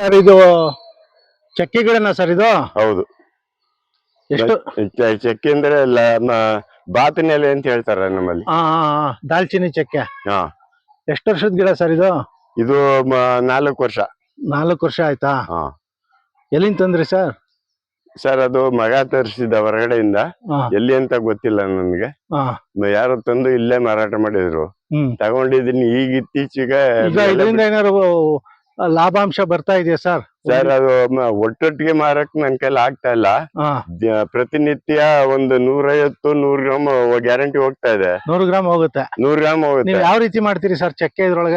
Sir ಇದು ಚಕ್ಕೆ ಗಿಡನ ಸರ್ ಇದು? ಹೌದು. ಎಷ್ಟು? ಚ- ಚಕ್ಕೆ ಅಂದ್ರೆ ಲ- ಮ- ಬಾತಿನ ಎಲೆ ಅಂತ ಹೇಳ್ತಾರೆ ನಮ್ಮಲ್ಲಿ. ಆ, ಆ, ಆ, ದಾಲ್ಚಿನ್ನಿ ಚಕ್ಕೆ. ಹಾ. ಎಷ್ಟು ವರ್ಷದ ಗಿಡ ಸರ್ ಇದು? ಇದು ಮ- ನಾಲ್ಕು ವರ್ಷ. ನಾಲ್ಕು ವರ್ಷ ಆಯ್ತಾ? ಹಾ. ಎಲ್ಲಿಂದ ತಂದ್ರಿ ಸರ್? ಸರ್ ಅದು ಮಗ ತರಿಸಿದ ಹೊರಗಡೆಯಿಂದ. ಎಲ್ಲಿ ಅಂತ ಗೊತ್ತಿಲ್ಲ ನನ್ಗೆ. ಯಾರು ಮ- ಯಾರೋ ತಂದು ಇಲ್ಲೇ ಮಾರಾಟ ಮಾಡಿದ್ರು. ಹ್ಮ್. ತಗೊಂಡಿದ್ದೀನಿ ಈಗ ಇತ್ತೀಚೆಗೆ ಈಗ ಇದರಿಂದ ಏನಾದ್ರು ಲಾಭಾಂಶ ಬರ್ತಾ ಇದೆ ಸರ್? ಸರ್ ಅದು ಮ- ಒಟ್ಟೊಟ್ಟಿಗೆ ಮಾರಕ್ ನನ್ ಕೈಲಿ ಆಗ್ತಾ ಇಲ್ಲ. ಹಾ. ದ- ಪ್ರತಿನಿತ್ಯ ಒಂದು ನೂರೈವತ್ತು ನೂರ್ ಗ್ರಾಮ್ ಗ್ಯಾರಂಟಿ ಹೋಗ್ತಾ ಇದೆ. ನೂರು ಗ್ರಾಮ್ ಹೋಗುತ್ತೆ. ನೂರ್ ಗ್ರಾಮ್ ಹೋಗುತ್ತೆ. ನೀವ್ ಯಾವ ರೀತಿ ಮಾಡ್ತೀರಿ ಸರ್ ಚಕ್ಕೆ ಇದ್ರೊಳಗ?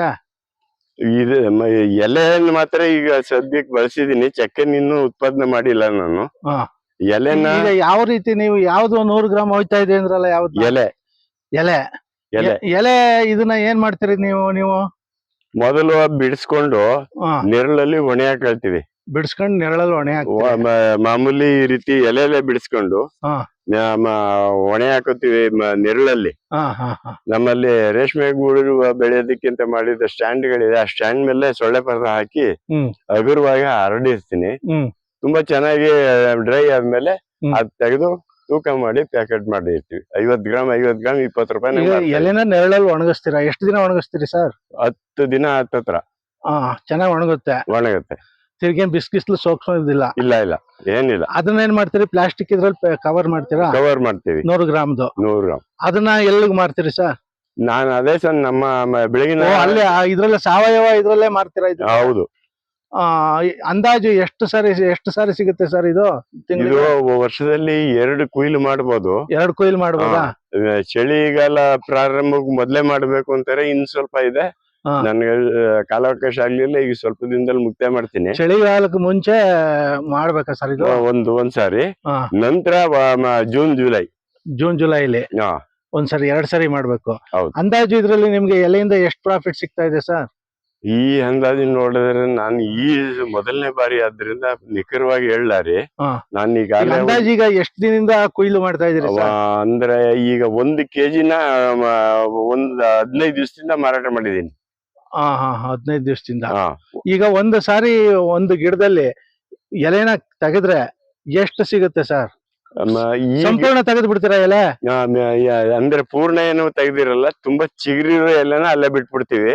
ಇದು ಮ- ಎಲೆಯನ್ನು ಮಾತ್ರ ಈಗ ಸದ್ಯಕ್ಕೆ ಬಳಸಿದೀನಿ ಚಕ್ಕೆ ನಿನ್ನೂ ಉತ್ಪಾದನೆ ಮಾಡಿಲ್ಲ ನಾನು. ಹಾ. ಎಲೆನ ಈಗ ಯಾವ ರೀತಿ ನೀವು ಯಾವ್ದು ನೂರ್ ಗ್ರಾಮ್ ಹೋಯ್ತಾ ಇದೆ ಅಂದ್ರಲ್ಲ ಯಾವ್ದು? ಎಲೆ. ಎಲೆ. ಎಲೆ. ಎ- ಎಲೆ ಇದನ್ನ ಏನ್ ಮಾಡ್ತೀರಿ ನೀವು ನೀವು? ಮೊದಲು ಬಿಡಿಸ್ಕೊಂಡು ನೆರಳಲ್ಲಿ ಒಣೆ ಹಾಕಿ ಬಿಡಿಸ್ಕೊಂಡು ನೆರಳಲ್ಲಿ ಒಣೆ ಮಾಮೂಲಿ ಈ ರೀತಿ ಎಲೆಲೆ ಬಿಡಿಸ್ಕೊಂಡು ಒಣೆ ಹಾಕೋತೀವಿ ನೆರಳಲ್ಲಿ. ನಮ್ಮಲ್ಲಿ ರೇಷ್ಮೆ ಗೂಡು ಬೆಳೆಯೋದಕ್ಕಿಂತ ಮಾಡಿದ ಸ್ಟ್ಯಾಂಡ್ ಗಳಿದೆ ಆ ಸ್ಟ್ಯಾಂಡ್ ಮೇಲೆ ಸೊಳ್ಳೆ ಪರ್ದ ಹಾಕಿ. ಹಗುರವಾಗಿ ಹರಡಿರ್ತೀನಿ ತುಂಬಾ ಚೆನ್ನಾಗಿ ಡ್ರೈ ಆದ್ಮೇಲೆ. ಅದ್ ತೆಗೆದು ತೂಕ ಮಾಡಿ ಪ್ಯಾಕೆಟ್ ಮಾಡಿ ಇರ್ತೀವಿ ಐವತ್ ಗ್ರಾಮ್ ಐವತ್ ಗ್ರಾಮ್ ಇಪ್ಪತ್ ರೂಪಾಯಿ ಎಲೆನ ನೆರಳಲ್ಲಿ ಒಣಗಿಸ್ತೀರಾ? ಎಷ್ಟು ದಿನ ಒಣಗಿಸ್ತೀರಿ ಸರ್? ಹತ್ತು ದಿನ ಹತ್ತತ್ರ ಹಾ ಚೆನ್ನಾಗಿ ಒಣಗುತ್ತೆ. ಒಣಗುತ್ತೆ. ತಿರ್ಗೇನ್ ಬಿಸ್ಕಿಸ್ಲು ಸೋಕ್ಸೋದಿಲ್ಲ ಇಲ್ಲ ಇಲ್ಲ. ಏನಿಲ್ಲ. ಅದನ್ನ ಏನ್ ಮಾಡ್ತೀರಿ? ಪ್ಲಾಸ್ಟಿಕ್ ಇದ್ರಲ್ಲಿ ಕವರ್ ಮಾಡ್ತೀರಾ? ಕವರ್ ಮಾಡ್ತೀವಿ. ನೂರು ಗ್ರಾಮ್ದು. ನೂರು ಗ್ರಾಮ್. ಅದನ್ನ ಎಲ್ಲಿಗೆ ಮಾರ್ತೀರಿ ಸರ್? ನಾನು ಅದೇ ಸರ್ ನಮ್ಮ ಬೆಳಗಿನ ಅಲ್ಲೇ ಆ ಇದ್ರಲ್ಲೇ ಸಾವಯವ ಇದ್ರಲ್ಲೇ ಮಾರ್ತೀರಾ ಹೌದು. ಆ, ಅಂದಾಜು ಎಷ್ಟು ಸಾರಿ ಎಷ್ಟು ಸಾರಿ ಸಿಗುತ್ತೆ ಸರ್ ಇದು ಇದು ವರ್ಷದಲ್ಲಿ ಎರಡು ಕುಯ್ಲು ಮಾಡಬಹುದು ಎರಡು ಕೊಯ್ಲು ಮಾಡ್ಬೋದಾ? ಚಳಿಗಾಲ ಪ್ರಾರಂಭಕ್ಕೆ ಮೊದ್ಲೇ ಮಾಡ್ಬೇಕು ಅಂತಾರೆ ಇನ್ ಸ್ವಲ್ಪ ಇದೆ. ನನ್ಗೆ ಕಾಲಾವಕಾಶ ಆಗ್ಲಿಲ್ಲ ಈಗ ಸ್ವಲ್ಪ ದಿನದಲ್ಲಿ ಮುಕ್ತಾಯ ಮಾಡ್ತೀನಿ. ಚಳಿಗಾಲಕ್ಕೆ ಮುಂಚೆ ಮಾಡ್ಬೇಕಾ ಸರ್ ಇದು? ಒಂದು ಒಂದ್ಸಾರಿ ನಂತರ ಜೂನ್ ಜುಲೈ. ಜೂನ್ ಜುಲೈಲಿ? ಒಂದ್ಸರಿ ಎರಡ್ ಸರಿ ಮಾಡ್ಬೇಕು. ಅಂದಾಜು ಇದ್ರಲ್ಲಿ ನಿಮ್ಗೆ ಎಲೆಯಿಂದ ಎಷ್ಟು ಪ್ರಾಫಿಟ್ ಸಿಗ್ತಾ ಇದೆ ಸರ್? ಈ ಅಂದಾಜಿನ ನೋಡಿದ್ರೆ ನಾನು ಈ ಮೊದಲನೇ ಬಾರಿ ಆದ್ರಿಂದ ನಿಖರವಾಗಿ ಹೇಳಲಾರಿ. ನಾನು ಈಗ ಈಗಾಗಲೇ ಅಂದಾಜು ಈಗ ಎಷ್ಟು ದಿನದಿಂದ ಕೊಯ್ಲು ಮಾಡ್ತಾ ಇದೀರಿ ಅಂದ್ರೆ ಈಗ ಒಂದು ಕೆಜಿನ ಒಂದ್ ಹದಿನೈದು ದಿವಸದಿಂದ ಮಾರಾಟ ಮಾಡಿದೀನಿ ಹಾ ಹಾ ಹದಿನೈದು ದಿವಸದಿಂದ. ಈಗ ಒಂದು ಸಾರಿ ಒಂದು ಗಿಡದಲ್ಲಿ ಎಲೆನ ತೆಗೆದ್ರೆ ಎಷ್ಟು ಸಿಗುತ್ತೆ ಸರ್? ಸಂಪೂರ್ಣ ತೆಗೆದು ಬಿಡ್ತೀರಾ ಎಲೆ? ಅಂದ್ರೆ ಪೂರ್ಣ ಏನು ತೆಗೆದಿರಲ್ಲ ತುಂಬಾ ಚಿಗುರಿರೋ ಎಲೆನ ಅಲ್ಲೇ ಬಿಟ್ಬಿಡ್ತೀವಿ.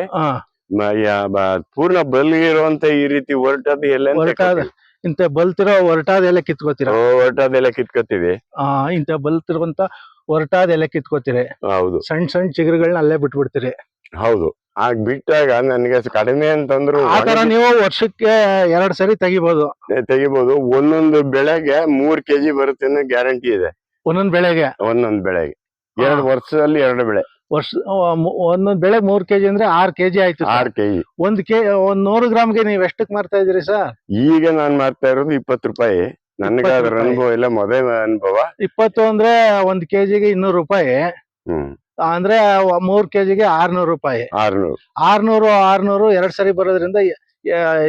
ಪೂರ್ಣ ಬಲ್ಗಿರುವಂತ ಈ ರೀತಿ ಹೊರಟದ ಎಲ್ಲ ಹೊರಟಾದ ಇಂತ ಬಲ್ತಿರೋ ಹೊರಟಾದ ಎಲೆ ಕಿತ್ಕೋತೀರಾ? ಹೊರಟದೆಲ್ಲ ಕಿತ್ಕೋತೀವಿ. ಆ ಇಂತ ಬಲ್ತಿರುವಂತ ಹೊರಟಾದ ಎಲ್ಲ ಕಿತ್ಕೋತೀರಿ. ಹೌದು. ಸಣ್ಣ ಸಣ್ಣ ಚಿಗುರುಗಳನ್ನ ಅಲ್ಲೇ ಬಿಟ್ಬಿಡ್ತೀರಿ. ಹೌದು. ಆಗ ಬಿಟ್ಟಾಗ ನನಗೆ ಕಡಿಮೆ ಅಂತಂದ್ರು ಆ ತರ ನೀವು ವರ್ಷಕ್ಕೆ ಎರಡ್ ಸರಿ ತೆಗಿಬಹುದು ತೆಗಿಬಹುದು ಒಂದೊಂದು ಬೆಳೆಗೆ ಮೂರ್ ಕೆಜಿ ಬರುತ್ತೆ ಅನ್ನೋ ಗ್ಯಾರಂಟಿ ಇದೆ. ಒಂದೊಂದ್ ಬೆಳೆಗೆ? ಒಂದೊಂದ್ ಬೆಳೆಗೆ. ಎರಡು ವರ್ಷದಲ್ಲಿ ಎರಡು ಬೆಳೆ. ವರ್ಷ ಒಂದೊಂದು ಬೆಳೆ ಮೂರ್ ಕೆಜಿ ಅಂದ್ರೆ ಆರ್ ಕೆಜಿ ಆಯ್ತು. ಆರ್ ಕೆಜಿ. ಒಂದ್ ಕೆ ಒಂದ್ ನೂರು ಗ್ರಾಮ್ಗೆ ನೀವ್ ಎಷ್ಟಕ್ ಮಾರ್ತಾ ಇದ್ರಿ ಸರ್? ಈಗ ನಾನ್ ಮಾರ್ತಾ ಇರೋದು ಇಪ್ಪತ್ತು ರೂಪಾಯಿ. ನನ್ಗೆ ಅದ್ರ ಅನುಭವ ಇಲ್ಲ ಮೊದಲ ಅನುಭವ. ಇಪ್ಪತ್ತು ಅಂದ್ರೆ ಒಂದ್ ಕೆಜಿಗೆ ಇನ್ನೂರು ರೂಪಾಯಿ. ಅಂದ್ರೆ ಮೂರ್ ಕೆಜಿಗೆ ಆರ್ನೂರು ರೂಪಾಯಿ. ಆರ್ನೂರು. ಆರ್ನೂರು ಆರ್ನೂರು ಎರಡ್ ಸರಿ ಬರೋದ್ರಿಂದ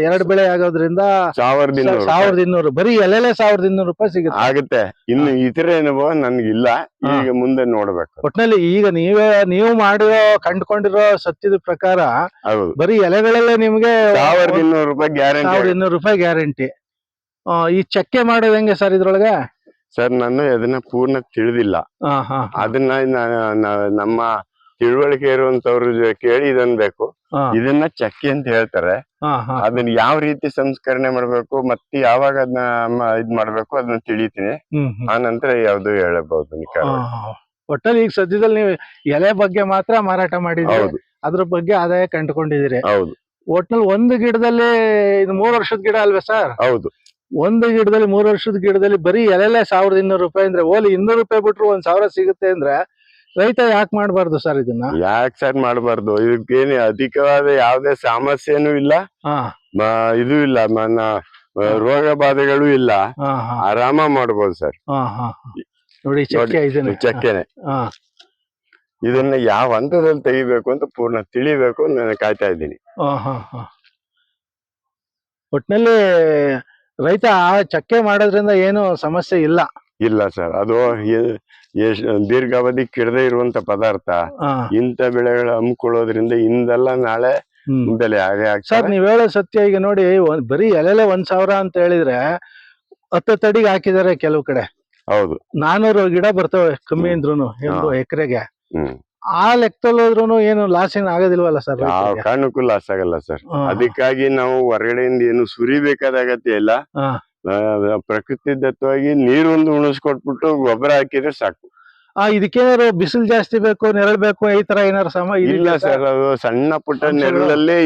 ಎರಡ್ ಬೆಳೆ ಆಗೋದ್ರಿಂದ ಸಾವಿರದ ಸಾವಿರದ ಇನ್ನೂರು ಬರೀ ಎಲೆಲೆ ಸಾವಿರದ ಇನ್ನೂರು ರೂಪಾಯಿ ಸಿಗುತ್ತೆ. ಆಗುತ್ತೆ. ಇನ್ನು ಇತರ ಅನುಭವ ನನ್ಗಿಲ್ಲ. ಈಗ ಮುಂದೆ ನೋಡ್ಬೇಕು. ಒಟ್ನಲ್ಲಿ ಈಗ ನೀವೇ ನೀವು ಮಾಡಿರೋ ಕಂಡುಕೊಂಡಿರೋ ಸತ್ಯದ ಪ್ರಕಾರ ಬರೀ ಎಲೆಗಳಲ್ಲೇ ನಿಮ್ಗೆ ಸಾವಿರದ ಇನ್ನೂರು ರೂಪಾಯಿ ಸಾವಿರದ ಗ್ಯಾರಂಟಿ ಇನ್ನೂರು ರೂಪಾಯಿ ಗ್ಯಾರಂಟಿ. ಈ ಚಕ್ಕೆ ಮಾಡೋದು ಹೆಂಗೆ ಸರ್ ಇದ್ರೊಳಗೆ? ಸರ್ ನಾನು ಅದನ್ನ ಪೂರ್ಣ ತಿಳಿದಿಲ್ಲ. ಅದನ್ನ ನಮ್ಮ ತಿಳುವಳಿಕೆ ಇರುವಂತವ್ರ ಕೇಳಿ ಇದನ್ ಬೇಕು. ಇದನ್ನ ಚಕ್ಕಿ ಅಂತ ಹೇಳ್ತಾರೆ. ಅದನ್ನ ಯಾವ ರೀತಿ ಸಂಸ್ಕರಣೆ ಮಾಡ್ಬೇಕು ಮತ್ತೆ ಯಾವಾಗ ಅದನ್ನ ಇದ್ ಮಾಡ್ಬೇಕು ಅದನ್ನ ತಿಳಿತೀನಿ. ಆ ನಂತರ ಯಾವ್ದು ಹೇಳಬಹುದು. ಒಟ್ಟಲ್ಲಿ ಈಗ ಸದ್ಯದಲ್ಲಿ ನೀವು ಎಲೆ ಬಗ್ಗೆ ಮಾತ್ರ ಮಾರಾಟ ಮಾಡಿದ್ರಿ ಅದ್ರ ಬಗ್ಗೆ ಆದಾಯ ಕಂಡುಕೊಂಡಿದ್ದೀರಿ. ಹೌದು. ಒಟ್ನಲ್ಲಿ ಒಂದು ಗಿಡದಲ್ಲಿ ಇದು ಮೂರು ವರ್ಷದ ಗಿಡ ಅಲ್ವೇ ಸರ್? ಹೌದು. ಒಂದು ಗಿಡದಲ್ಲಿ ಮೂರು ವರ್ಷದ ಗಿಡದಲ್ಲಿ ಬರೀ ಎಲೆಲೆ ಸಾವಿರದ ಇನ್ನೂರು ರೂಪಾಯಿ ಅಂದ್ರೆ ಓಲಿ ಇನ್ನೂರು ರೂಪಾಯಿ ಬಿಟ್ರು ಒಂದ್ ಸಾವಿರ ಸಿಗುತ್ತೆ ಅಂದ್ರೆ ರೈತ ಯಾಕೆ ಮಾಡಬಾರ್ದು ಸರ್ ಇದನ್ನ? ಯಾಕೆ ಸರ್ ಮಾಡಬಾರ್ದು? ಇದಕ್ಕೇನು ಅಧಿಕವಾದ ಯಾವುದೇ ಸಮಸ್ಯೆನೂ ಇಲ್ಲ. ಹಾ. ಮ- ಇದು ಇಲ್ಲ. ಮನ ರೋಗ ಬಾಧೆಗಳು ಇಲ್ಲ. ಹಾ ಹಾ. ಆರಾಮ ಮಾಡ್ಬೋದು ಸರ್. ಹಾ ಹಾ ಹಾ. ನೋಡಿ ಚಕ್ಕೆ ಇದನ್ನ. ಚಕ್ಕೆನೆ. ಹಾ. ಇದನ್ನ ಯಾವ ಹಂತದಲ್ಲಿ ತೆಗಿಬೇಕು ಅಂತ ಪೂರ್ಣ ತಿಳಿಬೇಕು ನಾನು ಕಾಯ್ತಾ ಇದ್ದೀನಿ. ಹಾ ಹಾ ಹಾ. ಒಟ್ನಲ್ಲಿ ರೈತ ಆ ಚಕ್ಕೆ ಮಾಡೋದ್ರಿಂದ ಏನು ಸಮಸ್ಯೆ ಇಲ್ಲ. ಇಲ್ಲ ಸರ್ ಅದು ದೀರ್ಘಾವಧಿ ಕೆಡದೆ ಇರುವಂತ ಪದಾರ್ಥ. ಇಂಥ ಬೆಳೆಗಳು ಹಮ್ಮಿಕೊಳ್ಳೋದ್ರಿಂದ ಇಂದಲ್ಲ ನಾಳೆ ಬೆಲೆ ಹಾಗೆ ಸರ್ ನೀವ್ ಹೇಳೋ ಸತ್ಯ ಈಗ ನೋಡಿ ಬರೀ ಎಲೆಲೆ ಒಂದ್ ಸಾವಿರ ಅಂತ ಹೇಳಿದ್ರೆ ಹತ್ತು ತಡಿಗೆ ಹಾಕಿದಾರೆ ಕೆಲವು ಕಡೆ. ಹೌದು. ನಾನೂರು ಗಿಡ ಬರ್ತವೆ ಕಮ್ಮಿ ಅಂದ್ರು ಅಂದ್ರುನು ಎಕರೆಗೆ. ಆ ಲೆಕ್ಕದಲ್ಲಿ ಹೋದ್ರು ಏನು ಲಾಸ್ ಏನು ಆಗೋದಿಲ್ವಲ್ಲ ಸರ್ ಯಾವ ಕಾರಣಕ್ಕೂ ಲಾಸ್ ಆಗಲ್ಲ ಸರ್. ಅದಕ್ಕಾಗಿ ನಾವು ಹೊರಗಡೆಯಿಂದ ಏನು ಸುರಿಬೇಕಾದ ಅಗತ್ಯ ಇಲ್ಲ. ಪ್ರಕೃತಿ ದತ್ತವಾಗಿ ನೀರೊಂದು ಉಣಿಸ್ಕೊಟ್ಬಿಟ್ಟು ಗೊಬ್ಬರ ಹಾಕಿದ್ರೆ ಸಾಕು. ಆ ಇದಕ್ಕೇನಾದ್ರು ಬಿಸಿಲು ಜಾಸ್ತಿ ಬೇಕು ನೆರಳು ಬೇಕು ಈ ತರ ಏನಾದ್ರು ಸಮ ಇಲ್ಲ ಸರ್ ಅದು ಸಣ್ಣ ಪುಟ್ಟ? ನೆರಳಲ್ಲಿ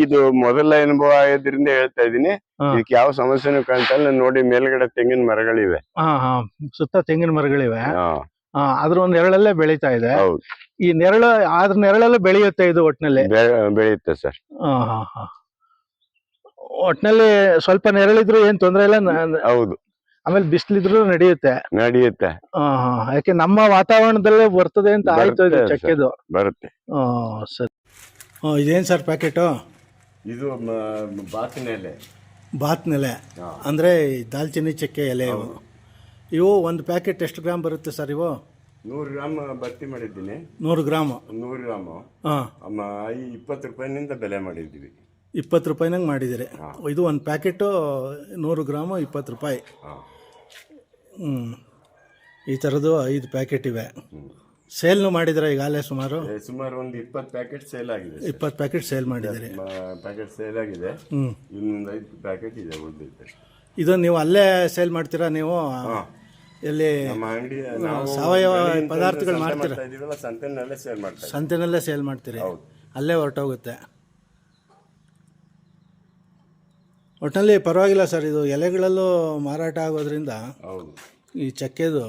ಇದು ಮೊದಲ ಅನುಭವ ಆಗೋದ್ರಿಂದ ಹೇಳ್ತಾ ಇದೀನಿ. ಇದಕ್ಕೆ ಯಾವ ಸಮಸ್ಯೆನೂ ಕಾಣ್ತಾ ಇಲ್ಲ. ನೋಡಿ ಮೇಲ್ಗಡೆ ತೆಂಗಿನ ಮರಗಳಿವೆ. ಸುತ್ತ ತೆಂಗಿನ ಮರಗಳಿವೆ. ಅದ್ರ ಒಂದ್ ನೆರಳಲ್ಲೇ ಬೆಳೀತಾ ಇದೆ. ಹೌದು. ಈ ನೆರಳು ಆದ್ರ ನೆರಳಲ್ಲೇ ಬೆಳೆಯುತ್ತೆ ಇದು ಒಟ್ನಲ್ಲಿ? ಬೆಳೆಯುತ್ತೆ ಸರ್. ಹಾ ಹಾ ಹಾ. ಒಟ್ನಲ್ಲಿ ಸ್ವಲ್ಪ ನೆರಳಿದ್ರು ಏನ್ ತೊಂದ್ರೆ ಇಲ್ಲ ನ- ಹೌದು. ಆಮೇಲೆ ಬಿಸಿಲಿದ್ರು ನಡೆಯುತ್ತೆ. ನಡೆಯುತ್ತೆ. ಹಾ ಹಾ. ಯಾಕೆ ನಮ್ಮ ವಾತಾವರಣದಲ್ಲೇ ಬರ್ತದೆ ಅಂತ ಆಯ್ತು ಇದು ಬರುತ್ತೆ ಚಕ್ಕೆದು. ಬರುತ್ತೆ. ಹಾ ಸರಿ. ಇದೇನ್ ಸರ್ ಪ್ಯಾಕೆಟು? ಇದು ಬಾತಿನ ಎಲೆ. ಬಾತ್ ನೆಲೆ. ಅಂದ್ರೆ ದಾಲ್ಚಿನ್ನಿ ಚಕ್ಕೆ ಎಲೆ ಇವು. ಇವು ಒಂದು ಪ್ಯಾಕೆಟ್ ಎಷ್ಟು ಗ್ರಾಮ್ ಬರುತ್ತೆ ಸರ್ ಇವು? ನೂರು ಗ್ರಾಮ್ ಭರ್ತಿ ಮಾಡಿದ್ದೀನಿ. ನೂರು ಗ್ರಾಮ್. ನೂರು ಗ್ರಾಮು. ಹಾಂ. ಇಪ್ಪತ್ತು ರೂಪಾಯಿನಿಂದ ಬೆಲೆ ಮಾಡಿದ್ದೀವಿ. ಇಪ್ಪತ್ತು ರೂಪಾಯಿನಾಗ ಮಾಡಿದ್ದೀರಿ. ಇದು ಒಂದು ಪ್ಯಾಕೆಟು ನೂರು ಗ್ರಾಮು ಇಪ್ಪತ್ತು ರೂಪಾಯಿ. ಹ್ಞೂ ಈ ಥರದ್ದು ಐದು ಪ್ಯಾಕೆಟ್ ಇವೆ. ಸೇಲ್ನು ಈಗ ಅಲ್ಲೇ ಸುಮಾರು? ಸುಮಾರು ಒಂದು ಇಪ್ಪತ್ತು ಪ್ಯಾಕೆಟ್ ಸೇಲ್ ಆಗಿದೆ. ಇಪ್ಪತ್ತು ಪ್ಯಾಕೆಟ್ ಸೇಲ್ ಮಾಡಿದ್ದೀರಿ. ಪ್ಯಾಕೆಟ್ ಸೇಲ್ ಆಗಿದೆ. ಹ್ಞೂ ಇನ್ನೊಂದು ಐದು ಪ್ಯಾಕೆಟ್ ಇದೆ ಉಳಿದಿದೆ ಇದು ನೀವು ಅಲ್ಲೇ ಸೇಲ್ ಮಾಡ್ತೀರಾ ನೀವು. ಎಲ್ಲಿ? ನಮ್ಮ ಅಂಗಡಿ ನಾವು ಸಾವಯವ ಪದಾರ್ಥಗಳು ಮಾಡ್ತೀರಾ? ಸಂತೆನಲ್ಲೇ ಸೇಲ್ ಮಾಡ್ತಾ ಸಂತೆನಲ್ಲೇ ಸೇಲ್ ಮಾಡ್ತೀರಿ. ಅಲ್ಲೇ ಹೊರಟೋಗುತ್ತೆ. ಒಟ್ಟಿನಲ್ಲಿ ಪರವಾಗಿಲ್ಲ ಸರ್ ಇದು ಎಲೆಗಳಲ್ಲೂ ಮಾರಾಟ ಆಗೋದ್ರಿಂದ ಹೌದು. ಈ ಚಕ್ಕೆದು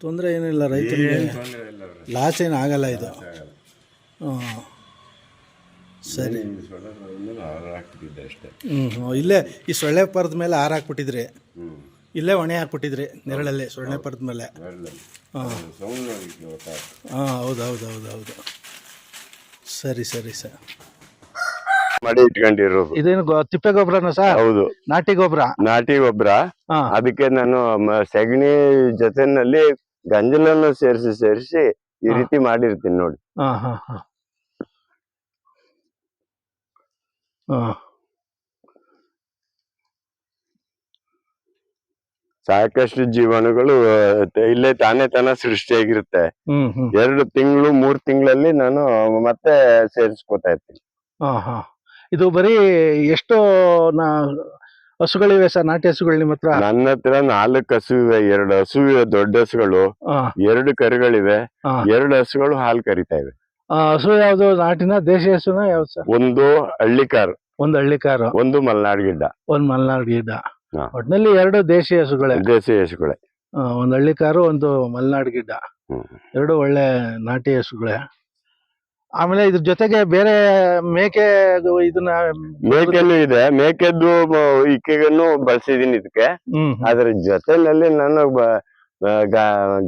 ತೊಂದರೆ ಏನಿಲ್ಲ ರೈತರಿಗೆ. ಏನ್ ತೊಂದ್ರೆ ಇಲ್ಲ ಅವ್ರೆ. ಲಾಸ್ ಏನು ಆಗಲ್ಲ ಇದು. ಆಗಲ್ಲ. ಹಾಂ ಸರಿ. ಸೊಳ್ಳೆ ಹಾಕ್ಬಿಟ್ಟಿದ್ದೆ ಅಷ್ಟೇ. ಹ್ಞೂ ಇಲ್ಲೇ ಈ ಸೊಳ್ಳೆ ಪರದ ಮೇಲೆ ಹಾರಾಕ್ಬಿಟ್ಟಿದ್ರಿ ಹ್ಮ್. ಇಲ್ಲೇ ಒಣೆ ಹಾಕ್ಬಿಟ್ಟಿದ್ರಿ ನೆರಳಲ್ಲಿ ಸೊಳ್ಳೆ ಪರದ ಮೇಲೆ. ಹಾಂ. ಸೌಂಡ್ ನೋಡಿದ್ವಿ ಹಾಂ ಹೌದು ಹೌದು ಹೌದು ಹೌದು. ಸರಿ ಸರಿ ಸರ್. ಮಾಡಿ ಇಟ್ಕೊಂಡಿರೋದು. ಇದೇನು ಗೊ- ತಿಪ್ಪೆ ಗೊಬ್ಬರನ ಸರ್? ಹೌದು. ನಾಟಿ ಗೊಬ್ಬರ ನಾಟಿ ಗೊಬ್ಬರ ಹಾಂ. ಅದಕ್ಕೆ ನಾನು ಮ- ಸಗಣಿ ಜೊತೆನಲ್ಲಿ ಗಂಜಲನ್ನು ಸೇರಿಸಿ ಸೇರಿಸಿ ಈ ಹಾ. ರೀತಿ ಮಾಡಿರ್ತೀನಿ ನೋಡಿ. ಹಾ ಹಾಂ ಹಾಂ. ಹಾಂ. ಸಾಕಷ್ಟು ಜೀವನಗಳು ಆ, ತ- ಇಲ್ಲೇ ತಾನೇ ತಾನೇ ಸೃಷ್ಟಿಯಾಗಿರುತ್ತೆ. ಹ್ಮ್ ಹ್ಮ್. ಎರಡು ತಿಂಗಳು ಮೂರ್ ತಿಂಗಳಲ್ಲಿ ನಾನು ಮತ್ತೆ ಸೇರಿಸ್ಕೊತಾ ಇರ್ತೀನಿ. ಹಾ ಹಾ. ಇದು ಬರೀ ಎಷ್ಟು ನಾ ಹಸುಗಳಿವೆ ಸರ್ ನಾಟಿ ಹಸುಗಳು ನಿಮ್ಮ ಹತ್ರ? ನನ್ನ ಹತ್ರ ನಾಲ್ಕು ಹಸು ಇವೆ ಎರಡು ಹಸು ಇವೆ ದೊಡ್ಡ ಹಸುಗಳು ಎರಡು ಕರುಗಳಿವೆ. ಎರಡು ಹಸುಗಳು ಹಾಲು ಕರಿತಾ ಇವೆ. ಆ, ಹಸು ಯಾವ್ದು ನಾಟಿನ ದೇಶಿ ಹಸುನ ಯಾವ್ದು ಸರ್? ಒಂದು ಹಳ್ಳಿಕಾರ್ ಒಂದು ಹಳ್ಳಿ ಕಾರು. ಒಂದು ಮಲ್ನಾಡ್ ಗಿಡ್ಡ. ಒಂದ್ ಮಲ್ನಾಡ್ ಗಿಡ್ಡ. ಒಟ್ನಲ್ಲಿ ಎರಡು ದೇಶಿ ಹಸುಗಳೇ? ದೇಶಿ ಹಸುಗಳೇ. ಒಂದು ಒಂದ್ ಹಳ್ಳಿ ಕಾರು ಒಂದು ಮಲ್ನಾಡ್ ಗಿಡ್ಡ. ಎರಡು ಒಳ್ಳೆ ನಾಟಿ ಹಸುಗಳೇ. ಆಮೇಲೆ ಇದ್ರ ಜೊತೆಗೆ ಬೇರೆ ಮೇಕೆ ಇದನ್ನ ಮೇಕೆನು ಇದೆ. ಮೇಕೆದ್ದು ಇಕ್ಕೆಗನ್ನು ಬಳಸಿದೀನಿ ಇದಕ್ಕೆ ಅದ್ರ ಜೊತೆನಲ್ಲಿ ನಾನು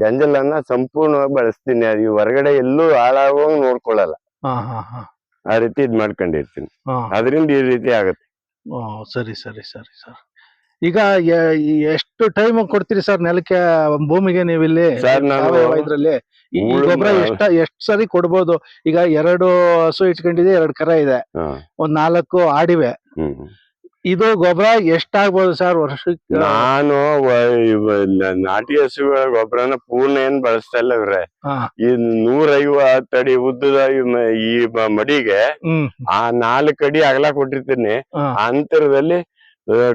ಗಂಜಲನ್ನ ಸಂಪೂರ್ಣವಾಗಿ ಬಳಸ್ತೀನಿ. ಅದು ಈ ಹೊರಗಡೆ ಎಲ್ಲೂ ಹಾಳಾಗುವಂಗ್ ನೋಡ್ಕೊಳ್ಳಲ್ಲ. ಆ ರೀತಿ ಇದ್ ಮಾಡ್ಕೊಂಡಿರ್ತೀನಿ. ಅದರಿಂದ ಈ ರೀತಿ ಆಗುತ್ತೆ. ಸರಿ ಸರಿ ಸರಿ ಸರ್. ಈಗ ಎಷ್ಟು ಟೈಮ್ ಕೊಡ್ತೀರಿ ಸರ್ ನೆಲಕ್ಕೆ ಭೂಮಿಗೆ ನೀವು ಇಲ್ಲಿ ಇದ್ರಲ್ಲಿ? ಈ ಗೊಬ್ಬರ ಎಷ್ಟ ಎಷ್ಟ್ ಸರಿ ಕೊಡ್ಬೋದು? ಈಗ ಎರಡು ಹಸು ಇಟ್ಕೊಂಡಿದೆ ಎರಡು ಕರ ಇದೆ. ಒಂದ್ ನಾಲ್ಕು ಆಡಿವೆ. ಇದು ಗೊಬ್ಬರ ಎಷ್ಟಾಗ್ಬೋದು ಸರ್ ವರ್ಷಕ್ಕೆ? ನಾನು ನಾಟಿ ಹಸುಗಳ ಗೊಬ್ಬರನ ಪೂರ್ಣ ಏನ್ ಬಳಸ್ತಾ ಇಲ್ಲ ಇವ್ರೆ. ಈ ನೂರೈವತ್ತು ಅಡಿ ಉದ್ದದ ಈ ಮಡಿಗೆ ಆ ನಾಲ್ಕು ಅಡಿ ಅಗಲ ಕೊಟ್ಟಿರ್ತೀನಿ. ಆ ಅಂತರದಲ್ಲಿ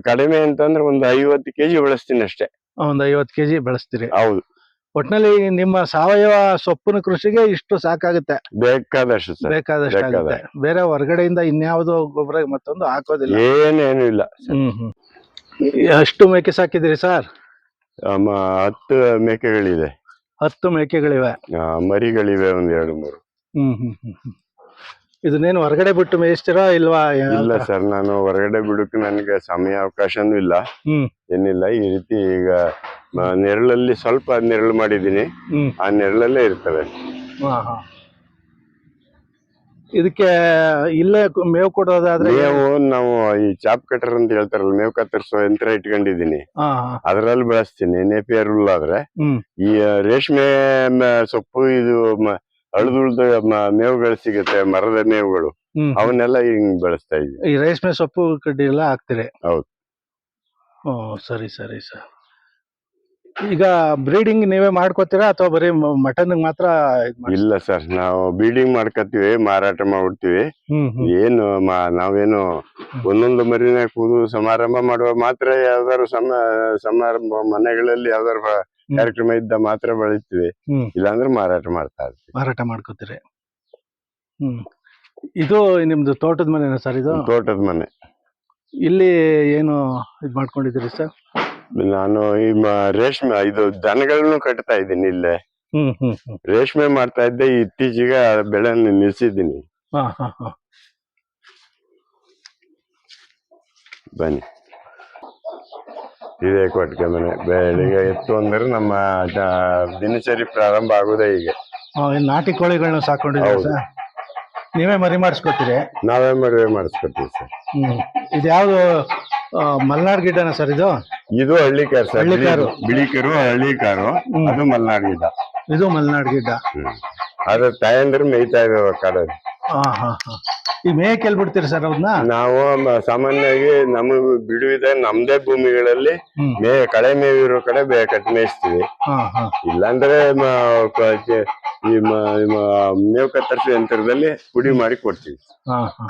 ಕಡಿಮೆ ಅಂತಂದ್ರೆ ಒಂದು ಐವತ್ತು ಕೆಜಿ ಬೆಳೆಸ್ತೀನಿ ಅಷ್ಟೇ. ಒಂದ್ ಐವತ್ತು ಕೆಜಿ ಬೆಳೆಸ್ತೀರಿ. ಹೌದು. ಒಟ್ನಲ್ಲಿ ನಿಮ್ಮ ಸಾವಯವ ಸೊಪ್ಪಿನ ಕೃಷಿಗೆ ಇಷ್ಟು ಸಾಕಾಗುತ್ತೆ. ಬೇಕಾದಷ್ಟು ಬೇಕಾದಷ್ಟು ಆಗುತ್ತೆ. ಬೇರೆ ಹೊರಗಡೆಯಿಂದ ಇನ್ಯಾವುದೋ ಗೊಬ್ಬರ ಮತ್ತೊಂದು ಹಾಕೋದಿಲ್ಲ. ಏನೇನು ಇಲ್ಲ ಹ್ಮ್ ಹ್ಮ್. ಎಷ್ಟು ಮೇಕೆ ಸಾಕಿದಿರಿ ಸರ್? ಆಮ, ಹತ್ತು ಮೇಕೆಗಳಿದೆ. ಹತ್ತು ಮೇಕೆಗಳಿವೆ. ಆ, ಮರಿಗಳಿವೆ ಒಂದ್ ಎರಡು ಮೂರು. ಹ್ಮ್ ಹ್ಮ್ ಹ್ಮ್ ಹ್ಮ್. ಇದನ್ನೇನು ಹೊರಗಡೆ ಬಿಟ್ಟು ಮೇಯಿಸ್ತೀರಾ ಇಲ್ವಾ? ಇಲ್ಲ ಸರ್ ನಾನು ಹೊರಗಡೆ ಬಿಡಕ್ಕೆ ನನಗೆ ಸಮಯ ಅವಕಾಶನೂ ಇಲ್ಲ. ಏನಿಲ್ಲ ಈ ರೀತಿ ಈಗ ನೆರಳಲ್ಲಿ ಸ್ವಲ್ಪ ನೆರಳು ಮಾಡಿದ್ದೀನಿ. ಆ ನೆರಳಲ್ಲೇ ಇರ್ತವೆ. ಇದಕ್ಕೆ ಇಲ್ಲೇ ಮೇವು ಕೊಡೋದಾದ್ರೆ ಮೇವು ನಾವು ಈ ಚಾಪ್ ಕಟರ್ ಅಂತ ಹೇಳ್ತಾರಲ್ಲ ಮೇವು ಕತ್ತರಿಸೋ ಯಂತ್ರ ಹಾ ಅದ್ರಲ್ಲಿ ಬಳಸ್ತೀನಿ ನೇಪಿಯರ್ ಹುಲ್ಲಾದ್ರೆ ಈ ರೇಷ್ಮೆ ಸೊಪ್ಪು ಇದು ಅಳ್ದುಳ್ದ ಮೇವುಗಳು ಸಿಗುತ್ತೆ ಮರದ ಮೇವುಗಳು. ಅವನ್ನೆಲ್ಲ ಹಿಂಗ್ ಬೆಳೆಸ್ತಾ ಇದ್ವಿ ಈ ರೇಷ್ಮೆ ಸೊಪ್ಪು ಕಡ್ಡಿ ಎಲ್ಲ ಹಾಕ್ತೀರಿ? ಹೌದು. ಓ ಸರಿ ಸರಿ ಸರ್. ಈಗ ಬ್ರೀಡಿಂಗ್ ನೀವೇ ಮಾಡ್ಕೋತೀರಾ ಅಥವಾ ಬರೀ ಮಟನ್ ಮಾತ್ರ? ಇಲ್ಲ ಸರ್. ನಾವು ಬ್ರೀಡಿಂಗ್ ಮಾಡ್ಕೋತೀವಿ ಮಾರಾಟ ಮಾಡ್ಬಿಡ್ತೀವಿ. ಏನು ನಾವೇನು ಒಂದೊಂದು ಮರಿನ ಕೂದು ಸಮಾರಂಭ ಮಾಡುವ ಮಾತ್ರ ಯಾವ್ದಾದ್ರು ಸಮ ಸಮಾರಂಭ ಮನೆಗಳಲ್ಲಿ ಯಾವ್ದಾರು ಕಾರ್ಯಕ್ರಮ ಇದ್ದ ಮಾತ್ರ ಬೆಳಿತೀವಿ. ಹ್ಮ್. ಇಲ್ಲಾಂದ್ರೆ ಮಾರಾಟ ಮಾಡ್ತಾ ಇರ್ತೀವಿ. ಮಾರಾಟ ಮಾಡ್ಕೋತೀರಿ. ಹ್ಮ್. ಇದು ನಿಮ್ದು ತೋಟದ ಮನೆನಾ ಸರ್ ಇದು? ತೋಟದ ಮನೆ. ಇಲ್ಲಿ ಏನು ಇದ್ ಮಾಡ್ಕೊಂಡಿದ್ದೀರಿ ಸರ್? ನಾನು ಈ ಮ- ರೇಷ್ಮೆ ಇದು ದನಗಳನ್ನು ಕಟ್ತಾ ಇದ್ದೀನಿ ಇಲ್ಲೇ. ಹ್ಮ್ ಹ್ಮ್ ಹ್ಮ್. ರೇಷ್ಮೆ ಮಾಡ್ತಾ ಇದ್ದೆ ಇತ್ತೀಚೆಗೆ ಆ ಬೆಳೆಯನ್ನು ನಿಲ್ಸಿದ್ದೀನಿ ಹಾ ಹಾ ಹಾ. ಬನ್ನಿ. ಇದೇ ಕೊಟ್ಟಿಗೆ ಮನೆ ಬೆಳಿಗ್ಗೆ ಎತ್ತು ಅಂದ್ರೆ ನಮ್ಮ ದಿನಚರಿ ಪ್ರಾರಂಭ ಆಗುದೇ ಈಗ ನಾಟಿ ಕೋಳಿಗಳನ್ನ ಸಾಕೊಂಡಿದ್ದೀವಿ ಸರ್? ನೀವೇ ಮರಿ ಮಾಡಿಸ್ಕೊತೀರಿ? ನಾವೇ ಮರಿ ಮಾಡಿಸ್ಕೊತೀವಿ ಸರ್. ಹ್ಮ್. ಇದು ಯಾವ್ದು ಆ, ಮಲ್ನಾಡ್ ಗಿಡನ ಸರ್ ಇದು? ಇದು ಹಳ್ಳಿ ಹಳ್ಳಿಕಾರು ಸರ್. ಬಿಳಿ ಬಿಳಿಕರು ಹಳ್ಳಿ ಕಾರು ಅದು ಮಲ್ನಾಡ್ ಗಿಡ ಇದು ಮಲ್ನಾಡ್ ಗಿಡ್ಡ. ಅದ್ರ ತಾಯಂದ್ರೆ ಮೇಯ್ತಾ ಇದ್ದಾವೆ ಕಾಡಲ್ಲಿ. ಹಾ ಹಾ ಹಾ. ಈ ಮೇಯಕ್ಕೆ ಎಲ್ಲಿ ಬಿಡ್ತೀರಿ ಸರ್ ಅವ್ರನ್ನ? ನಾವು ಮ- ಸಾಮಾನ್ಯವಾಗಿ ನಮ್ ಬಿಡುವಿದೆ ನಮ್ದೇ ಭೂಮಿಗಳಲ್ಲಿ ಮೇ ಕಳೆ ಮೇವಿರೋ ಕಡೆ ಬೇ ಕಟ್ ಮೇಯಿಸ್ತೀವಿ ಹಾ ಹಾ. ಇಲ್ಲಾಂದ್ರೆ ಮ- ಕ- ಕೆ- ಈ ಮ- ಮ- ಮೇವು ಕತ್ತರಿಸಿ ಯಂತ್ರದಲ್ಲಿ ಪುಡಿ ಮಾಡಿ ಕೊಡ್ತೀವಿ. ಹಾ ಹಾ.